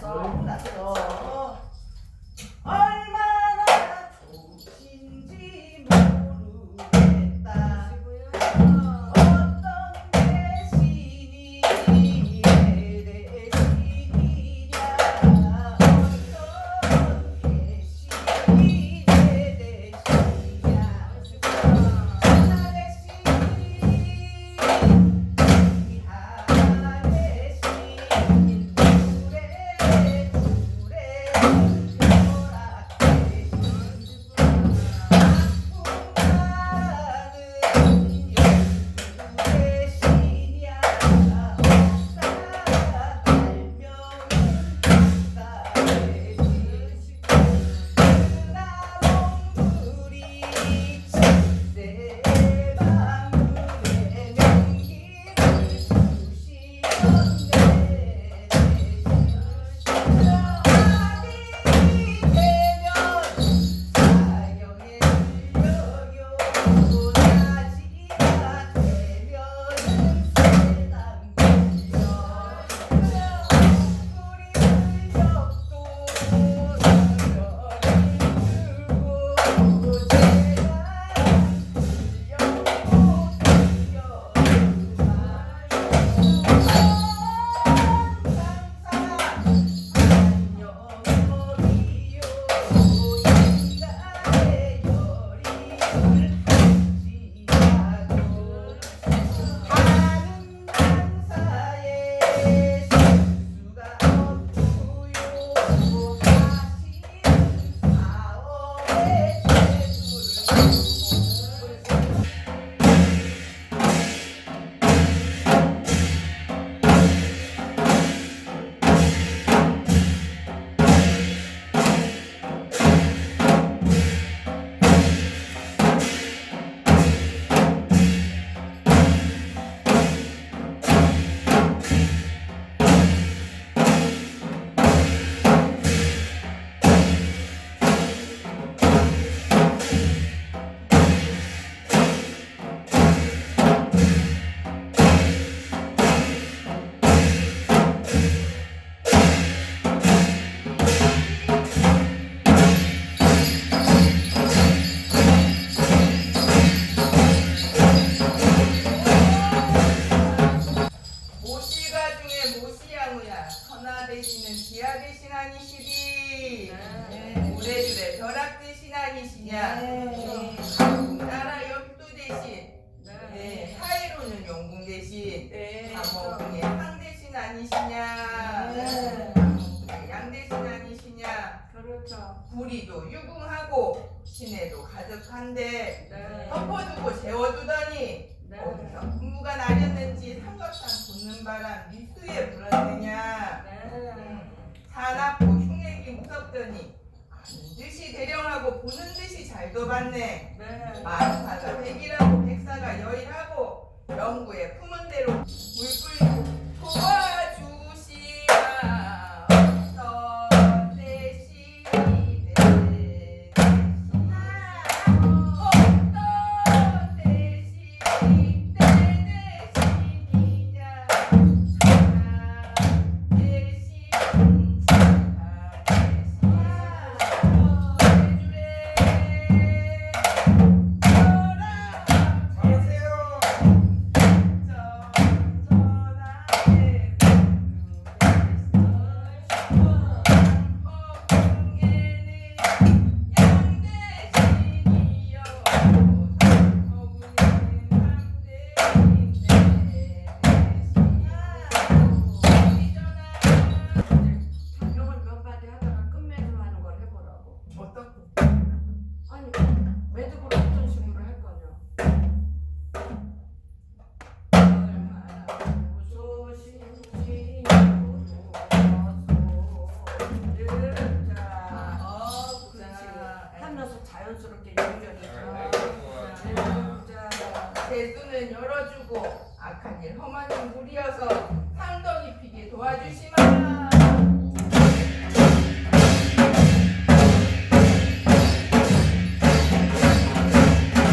走，走。 대신은 지하 대신 아니시리 네. 벼락 대신 아니시냐 네. 나라 역도 대신 네. 하이로는 영궁 대신 감옥의 황 대신 아니시냐 네. 양 대신 아니시냐 그렇죠. 구리도 유궁하고 시내도 가득한데 네. 덮어주고 재워주더니 네. 어디서 군무가 나렸는지 삼각산 붙는 바람 밀수에 불었느냐 네. 사납고 흉내기 무섭더니 아는 듯이 대령하고 보는 듯이 잘도 봤네 네. 만사가 백이라고 백사가 여일하고 영구에 품은 대로 물뿌 하면서 자연스럽게 연결이 대수는 열어주고 악한 일 험한 일 무리여서 상덕이 피게 도와주시마